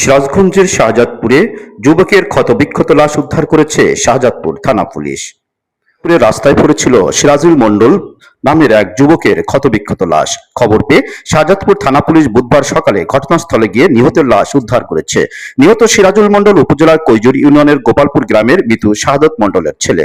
সিরাজগঞ্জের শাহজাদপুরে যুবকের ক্ষতবিক্ষত লাশ উদ্ধার করেছে শাহজাদপুর থানা পুলিশ। রাস্তায় পড়েছিল সিরাজুল মণ্ডল নামের এক যুবকের ক্ষতবিক্ষত লাশ। খবর পেয়ে শাহজাদপুর থানা পুলিশ বুধবার সকালে ঘটনাস্থলে গিয়ে নিহতের লাশ উদ্ধার করেছে। নিহত সিরাজুল মন্ডল উপজেলার কৈজুর ইউনিয়নের গোপালপুর গ্রামের মৃত্যু শাহাদত মন্ডলের ছেলে।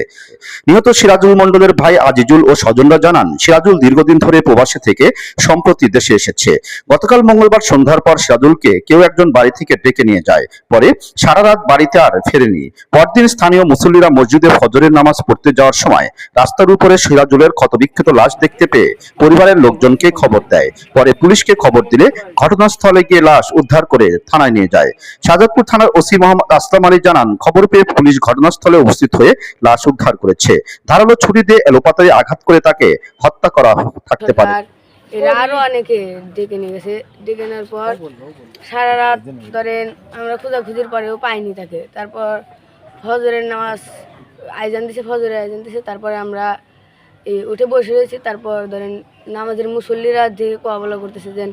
নিহত সিরাজুল মন্ডলের ভাই আজিজুল ও স্বজনরা জানান, সিরাজুল দীর্ঘদিন ধরে প্রবাসে থেকে সম্প্রতি দেশে এসেছে। গতকাল মঙ্গলবার সন্ধ্যার পর সিরাজুলকে কেউ একজন বাড়ি থেকে ডেকে নিয়ে যায়। পরে সারা রাত বাড়িতে আর ফেরেনি। পরদিন স্থানীয় মুসল্লিরা মসজিদে ফজরের নামাজ পড়তে যাওয়ার সময় রাস্তার উপরে সিরাজুলের ক্ষতবিক্ষত লাশ দেখতে পেয়ে পরিবারের লোকজনকে খবর দেয়। পরে পুলিশকে খবর দিলে ঘটনাস্থলে গিয়ে লাশ উদ্ধার করে থানায় নিয়ে যায়। শাহজাদপুর থানার ওসি মোহাম্মদ আসলাম আলী জানান, খবর পেয়ে পুলিশ ঘটনাস্থলে উপস্থিত হয়ে লাশ উদ্ধার করেছে। ধারালো ছুরি দিয়ে এলোপাতারি আঘাত করে তাকে হত্যা করা থাকতে পারে। এরা আরও অনেকে ডেকে নিয়ে গেছে। ডেকে নেওয়ার পর সারা রাত ধরেন আমরা খোঁজাখুঁজির পরেও পাইনি তাকে। তারপর ফজরের নামাজ আয়োজন দিছে, ফজরের আয়োজন দিছে, তারপরে আমরা উঠে বসে রয়েছে। তারপর ধরেন নামাজের মুসল্লিরা যে কোয়াবলা করতেছে যেন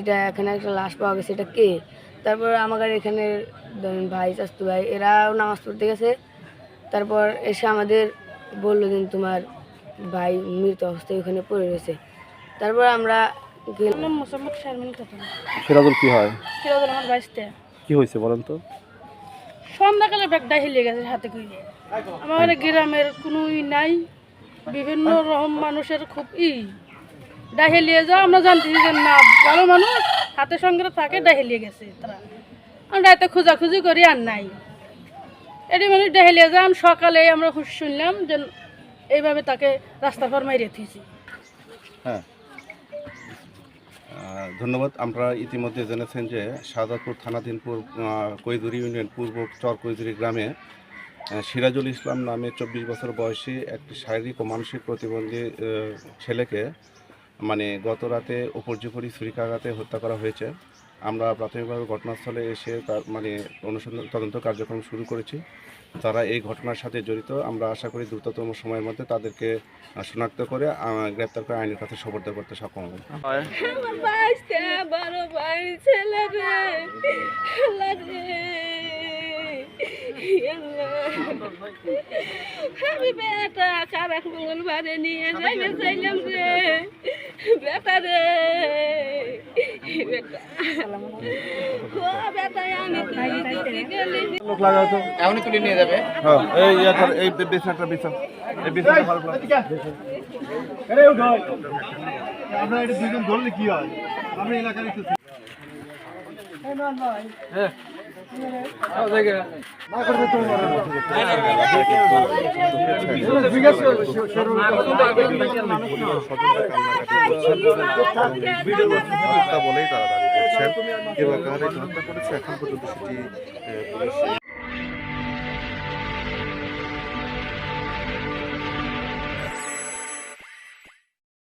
এটা এখানে একটা লাশ পাওয়া গেছে এটা কে? তারপর আমাদের এখানে ধরেন ভাই চাস্তু ভাই এরাও নামাজ পড়তে গেছে। তারপর এসে আমাদের বলল যে তোমার ভাই মৃত অবস্থায় ওখানে পড়ে রয়েছে। তারপর আমরা গেলাম। নাম মোসাম্মদ শারমিন খাতুন। সিরাজুল কি হয়? সিরাজুল আমার কি হয়েছে বলেন তো? সন্ধ্যাকালে ব্যাগটা হিলিয়ে গেছে হাতে কইলে আমার গ্রামের কোনো নাই। বিভিন্ন রকম মানুষের খুব ই। ডাহেলিয়ে যাও, আমরা জানতেছি যে না, ভালো মানুষ, হাতের সঙ্গে থাকে, ডাহেলিয়ে গেছে তারা। আমরা রাতে খোঁজাখুঁজি করি আর নাই। এটি মানুষ ডাহেলিয়ে যান সকালে আমরা খুশি শুনলাম যে এইভাবে তাকে রাস্তা পর মাইরে থিয়েছি হ্যাঁ। ধন্যবাদ। আমরা ইতিমধ্যে জেনেছেন যে শাহজাদপুর থানাধীনপুর কৈদুরি ইউনিয়ন পূর্ব চর কৈদুরি গ্রামে সিরাজুল ইসলাম নামে চব্বিশ বছর বয়সী একটি শারীরিক ও মানসিক প্রতিবন্ধী ছেলেকে মানে গত রাতে উপর্যুপরি ছুরিকাঘাতে হত্যা করা হয়েছে। আমরা প্রাথমিকভাবে ঘটনাস্থলে এসে তার মানে অনুসন্ধান তদন্ত কার্যক্রম শুরু করেছি। তারা এই ঘটনার সাথে জড়িত। আমরা আশা করি দ্রুততম সময়ের মধ্যে তাদেরকে শনাক্ত করে গ্রেপ্তার করে আইনের কাছে সোপর্দ করতে সক্ষম হব। ছেলে আমি বেটা খারাপ মঙ্গলবারে নিয়ে যাইলে চাইলাম রে। বেটা রে। বেটা ও বেটা আমি তুই গেলি এখনই তুলে নিয়ে যাবে। হ্যাঁ এই ইয়াটা এই বিছানাটা বিছানা। এই বিছানাটা ভালো করে আমরা এটা দুজন ধরলে কি হয়? আমরা এলাকার একটু বলেই তারা দাবি করছেন। হত্যা করেছে এখন পর্যন্ত সেটি